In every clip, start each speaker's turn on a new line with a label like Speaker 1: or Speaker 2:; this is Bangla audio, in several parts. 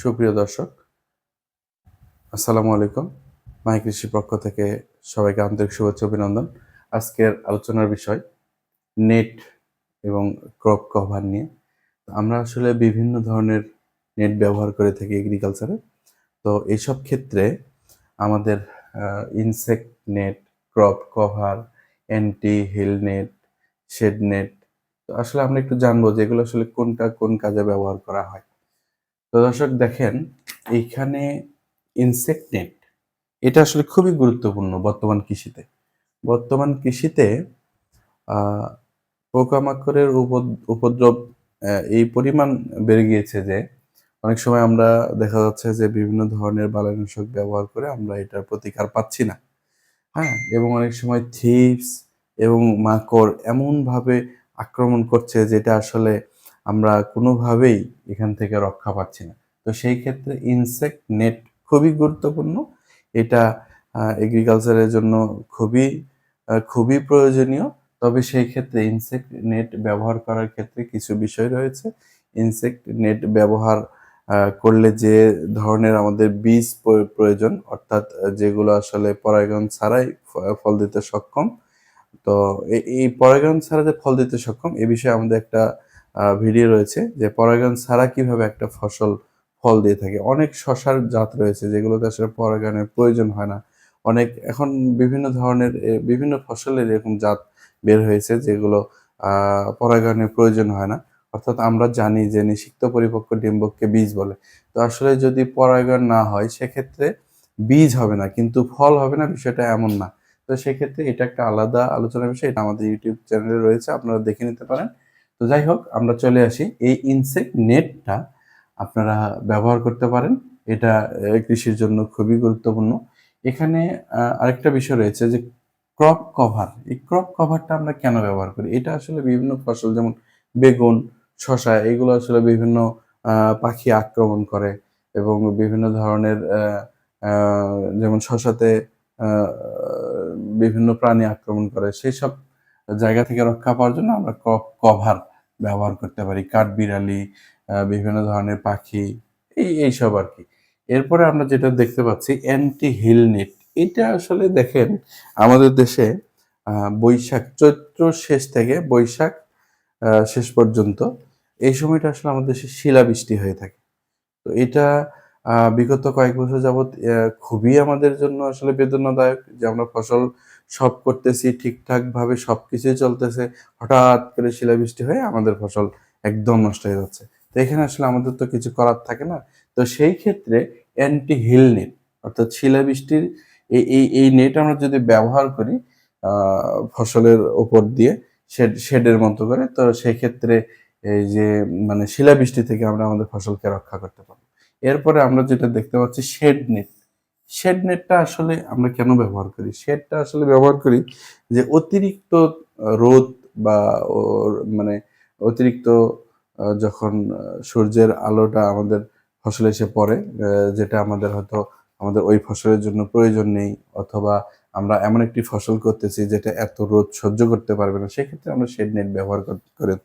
Speaker 1: সুপ্রিয় দর্শক, আসসালামু আলাইকুম। মাই কৃষি পক্ষ থেকে সবাইকে আন্তরিক শুভেচ্ছা অভিনন্দন। আজকের আলোচনার বিষয় নেট এবং ক্রপ কভার নিয়ে। আমরা আসলে বিভিন্ন ধরনের নেট ব্যবহার করে থাকি এগ্রিকালচারে তো এইসব ক্ষেত্রে আমাদের insect net crop cover anti hail net shade net তো আসলে আমরা একটু জানব যে এগুলো আসলে কোনটা কোন কাজে ব্যবহার করা হয়। তো দর্শক দেখেন, এইখানে ইনসেক্ট নেট এটা আসলে খুবই গুরুত্বপূর্ণ বর্তমান কৃষিতে। বর্তমান কৃষিতে পোকামাকড়ের উপদ- উপদ্রব এই পরিমাণ বেড়ে গিয়েছে যে, অনেক সময় আমরা দেখা যাচ্ছে যে, বিভিন্ন ধরনের বালানাশক ব্যবহার করে আমরা এটার প্রতিকার পাচ্ছি না। হ্যাঁ এবং অনেক সময় থিপস এবং মাকড় এমনভাবে আক্রমণ করছে যেটা আসলে আমরা কোনোভাবেই এখান থেকে রক্ষা পাচ্ছি না। তো সেই ক্ষেত্রে ইনসেক্ট নেট খুবই গুরুত্বপূর্ণ। এটা এগ্রিকালচারের জন্য খুবই খুবই প্রয়োজনীয়। তবে সেই ক্ষেত্রে ইনসেক্ট নেট ব্যবহার করার ক্ষেত্রে কিছু বিষয় রয়েছে। ইনসেক্ট নেট ব্যবহার করলে যে ধরনের আমাদের বীজ প্রয়োজন, অর্থাৎ যেগুলো আসলে পরাগায়ন ছাড়াই ফল দিতে সক্ষম, তো এই পরাগায়ন ছাড়া যে ফল দিতে সক্ষম, এ বিষয়ে আমাদের একটা ভিডিও রয়েছে যে পরাগায়ন ছাড়া কীভাবে একটা ফসল ফল দিয়ে থাকে। অনেক শশার জাত রয়েছে যেগুলোতে আসলে পরাগায়নের প্রয়োজন হয় না। অনেক এখন বিভিন্ন ধরনের বিভিন্ন ফসলের এরকম জাত বের হয়েছে যেগুলো পরাগায়নের প্রয়োজন হয় না। অর্থাৎ আমরা জানি যে নিষিক্ত পরিপক্ক ডিম্বককে বীজ বলে। তো আসলে যদি পরাগায়ন না হয়, সেক্ষেত্রে বীজ হবে না, কিন্তু ফল হবে না, বিষয়টা এমন না। তো সেক্ষেত্রে এটা একটা আলাদা আলোচনার বিষয়। এটা আমাদের ইউটিউব চ্যানেলে রয়েছে, আপনারা দেখে নিতে পারেন। তো যাই হোক, আমরা চলে আসি। এই ইনসেক্ট নেটটা আপনারা ব্যবহার করতে পারেন। এটা কৃষির জন্য খুবই গুরুত্বপূর্ণ। এখানে আরেকটা বিষয় রয়েছে যে ক্রপ কভার এই ক্রপ কভারটা আমরা কেন ব্যবহার করি? এটা আসলে বিভিন্ন ফসল যেমন বেগুন শশা এগুলো আসলে বিভিন্ন পাখি আক্রমণ করে এবং বিভিন্ন ধরনের যেমন শশাতে বিভিন্ন প্রাণী আক্রমণ করে। সেই সব জায়গা থেকে রক্ষা পাওয়ার জন্য আমরা কভার ব্যবহার করতে পারি, কাঠবিড়ালি বিভিন্ন ধরনের পাখি, এই, এইসব আর কি। এরপরে আমরা যেটা দেখতে পাচ্ছি অ্যান্টি হিল নেট এটা আসলে দেখেন, আমাদের দেশে বৈশাখ চৈত্র শেষ থেকে বৈশাখ শেষ পর্যন্ত এই সময়টা আসলে আমাদের দেশে শিলাবৃষ্টি হয়ে থাকে। তো এটা বিগত কয়েক বছর যাবৎ খুবই আমাদের জন্য আসলে বেদনাদায়ক যে আমরা ফসল সব করতেছি ঠিকঠাক ভাবে সবকিছুই চলতেছে। হঠাৎ করে শিলাবৃষ্টি হয়ে আমাদের ফসল একদম নষ্ট হয়ে যাচ্ছে। তো এখানে আসলে আমাদের তো কিছু করার থাকে না। তো সেই ক্ষেত্রে অ্যান্টি হিল নেট অর্থাৎ শিলাবৃষ্টির এই এই নেট আমরা যদি ব্যবহার করি ফসলের ওপর দিয়ে শেড শেডের মতো করে, তো সেই ক্ষেত্রে এই যে মানে শিলাবৃষ্টি থেকে আমরা আমাদের ফসলকে রক্ষা করতে পারব। এরপরে আমরা যেটা দেখতে পাচ্ছি শেড নেট শেড নেটটা আসলে আমরা কেন ব্যবহার করি? শেডটা আসলে ব্যবহার করি যে অতিরিক্ত রোদ বা মানে অতিরিক্ত যখন সূর্যের আলোটা আমাদের ফসলে এসে পড়ে যেটা আমাদের হয়তো আমাদের ওই ফসলের জন্য প্রয়োজন নেই অথবা আমরা এমন একটি ফসল করতেছি যেটা এত রোদ সহ্য করতে পারবে না, সেক্ষেত্রে আমরা শেড নেট ব্যবহার কর-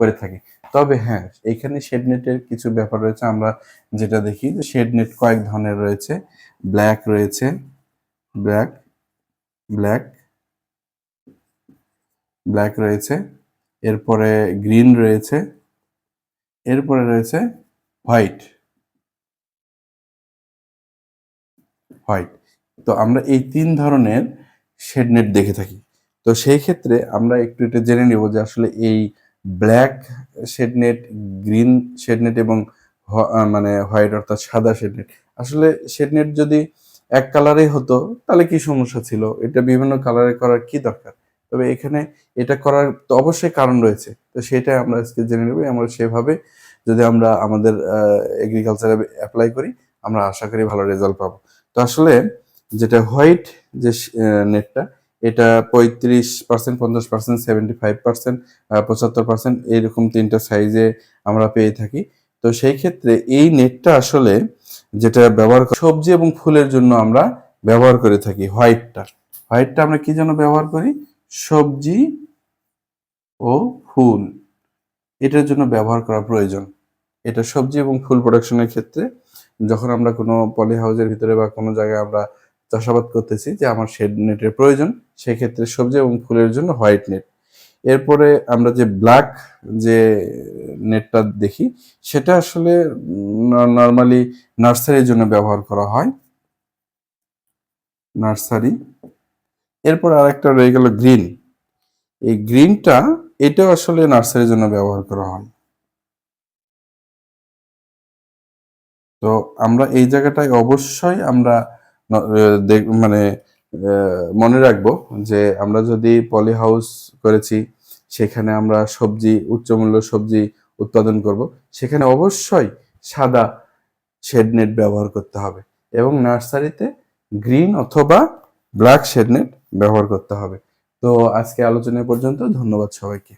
Speaker 1: করে থাকি। তবে হ্যাঁ এইখানে শেড নেটের কিছু ব্যাপার রয়েছে। আমরা যেটা দেখি যে শেড নেট কয়েক ধরনের রয়েছে। ব্ল্যাক রয়েছে, ব্ল্যাক ব্ল্যাক ব্ল্যাক রয়েছে। এরপরে গ্রিন রয়েছে। এরপরে রয়েছে হোয়াইট। হোয়াইট। তো আমরা এই তিন ধরনের শেড নেট দেখে থাকি। তো সেই ক্ষেত্রে আমরা একটু এটা জেনে নিব যে আসলে এই black shade net, green shade net এবং মানে হোয়াইট অর্থাৎ সাদা শেড নেট। আসলে শেড নেট যদি এক কালারে হতো, তাহলে কি সমস্যা ছিল? এটা বিভিন্ন কালারে করার কি দরকার? তবে এখানে এটা করার তো অবশ্যই কারণ রয়েছে। তো সেটাই আমরা আজকে জেনে নেব। আমরা সেভাবে যদি আমরা আমাদের এগ্রিকালচারে অ্যাপ্লাই করি, আমরা আশা করি ভালো রেজাল্ট পাবো। তো আসলে যেটা হোয়াইট যে নেটটা এটা পঁয়ত্রিশ পার্সেন্ট পঞ্চাশ পার্সেন্ট সেভেন্টি ফাইভ পার্সেন্ট পঁচাত্তর পার্সেন্ট এইরকম তিনটা সাইজে আমরা পেয়ে থাকি। তো সেই ক্ষেত্রে এই নেটটা আসলে যেটা ব্যবহার সবজি এবং ফুলের জন্য আমরা ব্যবহার করে থাকি হোয়াইটটা হোয়াইটটা আমরা কি জন্য ব্যবহার করি? সবজি ও ফুল। এটার জন্য ব্যবহার করা প্রয়োজন। এটা সবজি এবং ফুল প্রোডাকশনের ক্ষেত্রে যখন আমরা কোনো পলি হাউসের ভিতরে বা কোনো জায়গায় আমরা চাষাবাদ করতেছি যে আমার শেড নেটের প্রয়োজন, সেক্ষেত্রে সবজি এবং ফুলের জন্য হোয়াইট নেট। এরপরে আমরা যে ব্ল্যাক যে নেটটা দেখি, সেটা আসলে নর্মালি নার্সারির জন্য ব্যবহার করা হয়। নার্সারি। এরপর আর একটা রয়ে গেল গ্রিন। এই গ্রিনটা, এটাও আসলে নার্সারির জন্য ব্যবহার করা হয়। তো আমরা এই জায়গাটায় অবশ্যই আমরা মানে মনে রাখব যে আমরা যদি পলি হাউস করেছি, সেখানে আমরা সবজি উচ্চমূল্য সবজি উৎপাদন করব, সেখানে অবশ্যই সাদা শেড নেট ব্যবহার করতে হবে এবং নার্সারিতে গ্রিন অথবা ব্ল্যাক শেড নেট ব্যবহার করতে হবে। তো আজকে আলোচনা পর্যন্ত, ধন্যবাদ সবাইকে।